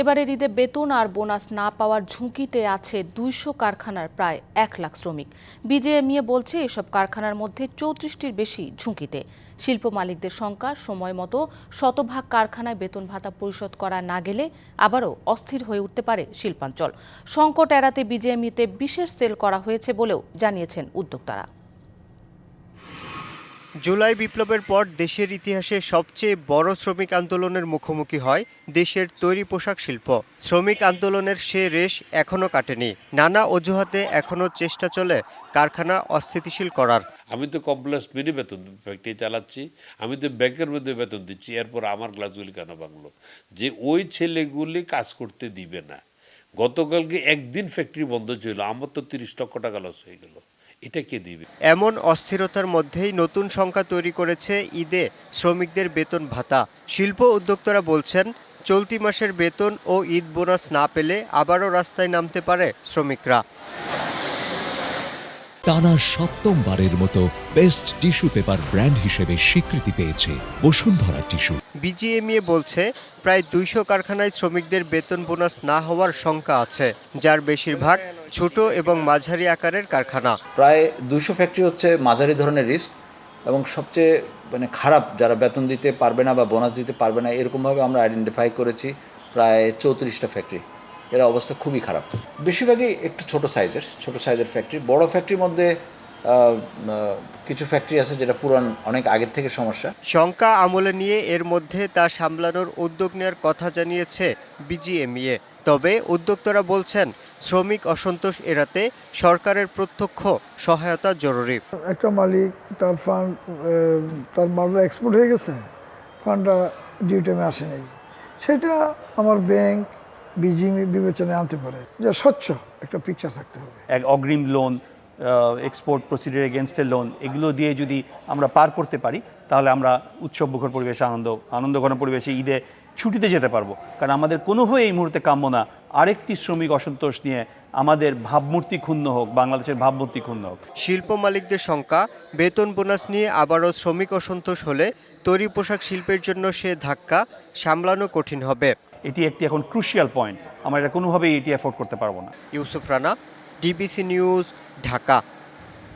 এবারের ঈদে বেতন আর বোনাস না পাওয়ার ঝুঁকিতে আছে দুইশো কারখানার প্রায় এক লাখ শ্রমিক। বিজেএমইএ বলছে এসব কারখানার মধ্যে চৌত্রিশটির বেশি ঝুঁকিতে। শিল্প মালিকদের শঙ্কা সময় মতো শতভাগ কারখানায় বেতন ভাতা পরিশোধ করা না গেলে আবারও অস্থির হয়ে উঠতে পারে শিল্পাঞ্চল। সংকট এড়াতে বিজেএমইতে বিশেষ সেল করা হয়েছে বলেও জানিয়েছেন উদ্যোক্তারা। জুলাই বিপ্লবের পর দেশের ইতিহাসে সবচেয়ে বড় শ্রমিক আন্দোলনের মুখোমুখি হয় দেশের তৈরি পোশাক শিল্প। শ্রমিক আন্দোলনের সে রেশ এখনও কাটেনি। নানা অজুহাতে এখনও চেষ্টা চলে কারখানা অস্থিতিশীল করার। আমি তো কমপ্লেক্স মিনি বেতন ফ্যাক্টরি চালাচ্ছি, আমি তো ব্যাংকের মধ্যে বেতন দিচ্ছি, এরপর আমার ক্লাসগুলি কেন ভাঙলো? যে ওই ছেলেগুলি কাজ করতে দিবে না। গতকালকে একদিন ফ্যাক্টরি বন্ধ ছিল, আমার তো তিরিশ লক্ষ টাকা লস হয়ে গেল। এটা কে দিবে। এমন অস্থিরতার মধ্যেই নতুন সংখ্যা তৈরি করেছে ঈদে শ্রমিকদের বেতন ভাতা। শিল্প উদ্যোক্তারা বলছেন, চলতি মাসের বেতন ও ঈদ বোনাস না পেলে আবারও রাস্তায় নামতে পারে শ্রমিকরা। টানা সপ্তমবারের মতো বেস্ট টিস্যু পেপার ব্র্যান্ড হিসেবে স্বীকৃতি পেয়েছে বসুন্ধরা টিস্যু। বিজিএমইএ বলছে প্রায় দুইশো কারখানায় শ্রমিকদের বেতন বোনাস না হওয়ার শঙ্কা আছে যার বেশিরভাগ ছোট এবং মাঝারি আকারের কারখানা। প্রায় দুশো ফ্যাক্টরি হচ্ছে মাঝারি ধরনের রিস্ক এবং সবচেয়ে মানে খারাপ যারা বেতন দিতে পারবে না বা বোনাস দিতে পারবে না এরকমভাবে আমরা আইডেন্টিফাই করেছি প্রায় চৌত্রিশটা ফ্যাক্টরি। এর অবস্থা খুবই খারাপ। বেশিরভাগই একটু ছোট সাইজের ছোট সাইজের ফ্যাক্টরি বড় ফ্যাক্টরির মধ্যে কিছু ফ্যাক্টরি আছে যেটা পুরান অনেক আগের থেকে সমস্যা। শঙ্কা আমলে নিয়ে এর মধ্যে তা সামলানোর উদ্যোগ নেওয়ার কথা জানিয়েছে বিজিএমইএ। তবে উদ্যোক্তারা বলছেন শ্রমিক অসন্তোষ এড়াতে সরকারের প্রত্যক্ষ সহায়তা জরুরি। একটা মালিক তার ফান্ড তার মালটা এক্সপোর্ট হয়ে গেছে। ফান্ডটা ডিউ টাইমে আসে সেটা আমার ব্যাংক বিজিএমই বিবেচনায় আনতে পারে। যা স্বচ্ছ একটা পিকচার থাকতে হবে। এক অগ্রিম লোন এক্সপোর্ট প্রসিডিউর এগেনস্টের লোন এগুলো দিয়ে যদি আমরা পার করতে পারি তাহলে আমরা উৎসব মুখর পরিবেশে আনন্দ আনন্দঘন পরিবেশে ঈদে ছুটিতে যেতে পারব। কারণ আমাদের কোনোভাবে এই মুহূর্তে কাম্য না। আরেকটি শ্রমিক অসন্তোষ নিয়ে আমাদের ভাবমূর্তি ক্ষুণ্ণ হোক বাংলাদেশের ভাবমূর্তি ক্ষুণ্ণ হোক। শিল্প মালিকদের শঙ্কা বেতন বোনাস নিয়ে আবারও শ্রমিক অসন্তোষ হলে তৈরি পোশাক শিল্পের জন্য সে ধাক্কা সামলানো কঠিন হবে। এটি একটি এখন ক্রুশিয়াল পয়েন্ট আমরা এটা কোনোভাবেই এটি অ্যাফোর্ড করতে পারব না। Yusuf Rana DBC News Dhaka.